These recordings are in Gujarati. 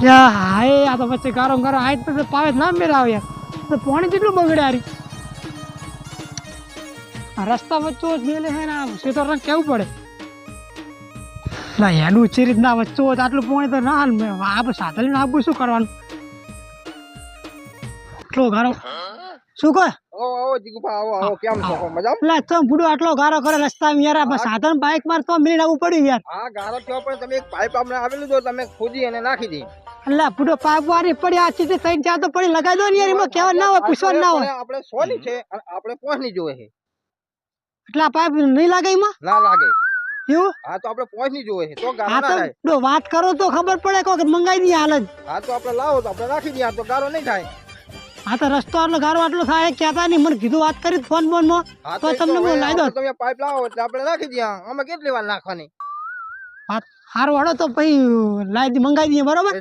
હાય આ તો પછી ગારો ગારો આજ તો પાવે ના મેરા આવે યાર. તો પાણી કેટલું બગડ્યા આ રસ્તા વચ્ચો જ મેલે છે ને રંગ કેવું પડે? ના એનું છે રીતના વચ્ચો જ આટલું પાણી તો ના મેં. આપણે સાધન ને આપવું શું કરવાનું? એટલો ગારો. શું કહે? તો આટલો ગારો કરે રસ્તા યાર સાધન બાઇકમાં તો મિનિટ આવવું પડ્યું યાર. હા ગારો પણ તમે એક પાઇપ આપણે આવેલું જો તમે ખોદી અને નાખી દી. એટલે બુડો પાઇપ વાળી પડી આ ચીજે ત્રણ ચાર તો પડી લગાઈ દો ને યાર એમાં કેવા ના હોય પૂછવા ના હોય. આપણે સોની છે અને આપણે પોંચની જોવે છે. એટલા પાઇપ નહીં લાગે એમાં? ના લાગે. એવું? હા તો આપણે પોંચની જોવે છે તો ગારો ના થાય. તો વાત કરો તો ખબર પડે કોક મંગાઈ દી હાલ જ. હા તો આપણે લાવો તો આપણે રાખી દઈએ તો ગારો નહીં થાય. હા તો રસ્તો આટલો ગારો આટલો થાય કહેતા નહીં મને કીધું વાત કરી ફોન ફોનમાં તો તમને હું લાવી દઉં તમે પાઇપ લાવો એટલે આપણે રાખી દઈએ આમાં કેટલી વાર નાખવાની? હારું વાળો તો પછી લાવી દી મંગાવી દઈએ બરોબર?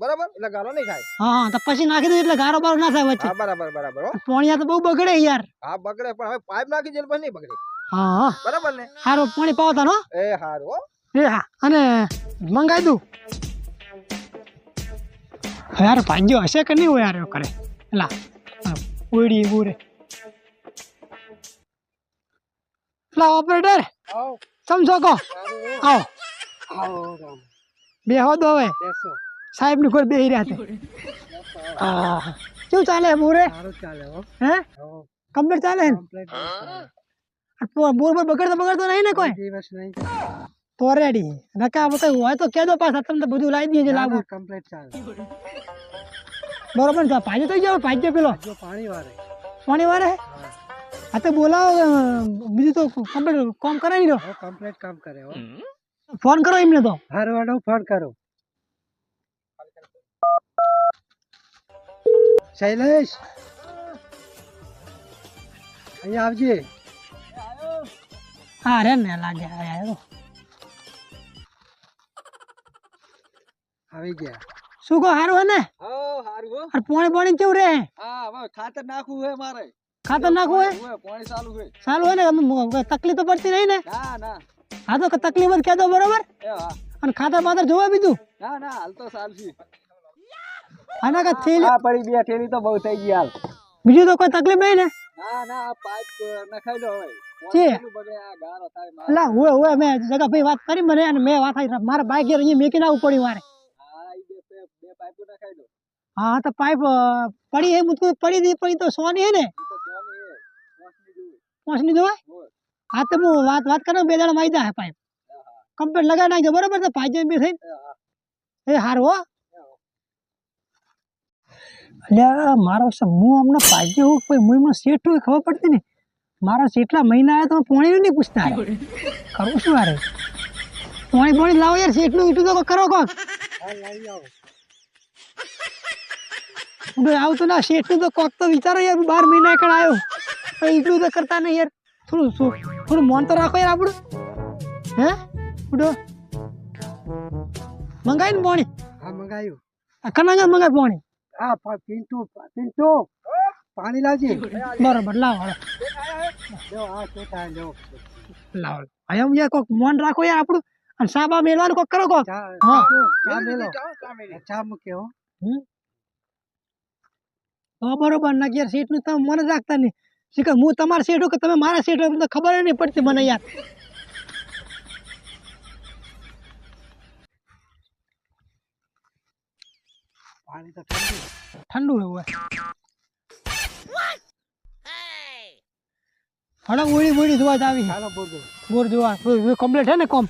બરાબર? એટલે ગારો નહીં થાય. હા હા તો પછી નાખી દઈએ એટલે ગારો બારો ના થાય વચ્ચે. બરાબર બરાબર હો. પોણિયા તો બહુ બગડે યાર. હા બગડે પણ હવે પાઇપ નાખી દઈએ પછી નહીં બગડે. હા હા. બરાબર ને? હારો પાણી પાવતા નો? એ હારું એ હા અને મંગાવી દઉં. યાર ભાગ્યો હશે કે નહીં હોય યાર કરે. એલા ઉડી ઉરે લા ઓપરેટર. આવો. સમજો કહો. આવો. આવો બે હો દો હવે. સાહેબની કોઈ બેહી રહ્યા છે. હા શું ચાલે બોરે હે? કમ્પ્લીટ ચાલે બોર બોર બગડતો બગડતો નહીં ને કોઈ? તો રેડી નકા કઈ હોય તો કહેજો પાછા તમને બધું લાવી દઈએ લાગુ. કમ્પ્લીટ ચાલે બરોબર ભાજી થઈ જાવ ભાજી પેલો. પાણી વારે પાણી વારે. હા તો બોલાવો બીજું તો કમ્પ્લીટ કામ કરાવી દો કમ્પ્લેટ કામ કરે હો. ફોન કરો એમને તો. હારો હાડો ફોન કરો. શૈલેષ? અહીંયા આવજે. હા રે ને લાગે આવ્યો આવી ગયા. શું કહો સારું હે ને? હા હારું હો. પાણી પાણી કેવું રે? હા હવે ખાતર નાખવું હે મારે. ખાતર નાખવું હે પાણી ચાલુ હોય. સારું હોય ને? તકલીફ તો પડતી નહીં ને? ના ના. હા તો તકલીફ જ કહેતો બરોબર? અને ખાતર પાતર જોવા બીજું? ના ના હાલ તો ચાલશે. આના કા થેલી આ પડી બે તો બહુ થઈ ગઈ હાલ. બીજું તો કોઈ તકલીફ નહીં ને? ના ના આ પાઇપ નખાઈ દો હવે છે? બગે આ ગારો થાય મારે. એટલે હોય હોય મેં જગા ભાઈ વાત કરી મને અને મેં વાત આવી મારા બાઈક ઘેર અહીંયા મેકીને આવું પડ્યું મારે. હા તો પાઇપ પડી હે મુજબ પડી દી પડી તો સોની હે ને? પહોંચની હોય. હા તો હું વાત વાત કરો બે દાડા વાયદા હે પાઇપ કમ્પ્લેટ લગાવી નાખજો બરોબર તો ભાઈ બી થઈ એ હારું હો. અલ્યા મારો હું હમણાં પાજે હું કોઈ હું એમનો શેઠ હોય ખબર પડતી ને? મારા જેટલા મહિના આવ્યા તો પોણી નહીં પૂછતા કરું શું હારે. પોણી પોણી લાવો યાર શેઠનું એટલું તો કરો કોક આવતું ના શેઠનું તો કોક તો વિચારો યાર બાર મહિના એકડ આવ્યો. એટલું તો કરતા નહીં યાર. થોડું શું થોડું મોન તો રાખો યાર આપણું. હે? ઉડો. મંગાવી ને પોણી? હા મંગાયું. આ કનાંગા મંગાવી પોણી? હા પિન્ટુ પિન્ટુ પાણી લાવજે. બરોબર લાવો લાવો હવે હું યાર કોક મોન રાખો યાર આપણું. અને સાબા મેળવાનું કોક કરો કોક. હા. ચા મેલો. ચા મૂક્યો તો બરોબર ના યાર સીટનું તમે મને રાખતા નહીં. શીખર હું તમારા સીટ કે તમે મારા હોય તો ખબર નહીં પડતી મને યાર. પાણી તો ઠંડુ. એવું હોય. ઉડી ઓળી જોવા જ આવી બોર જોવા. કમ્પ્લીટ હે ને કોમ?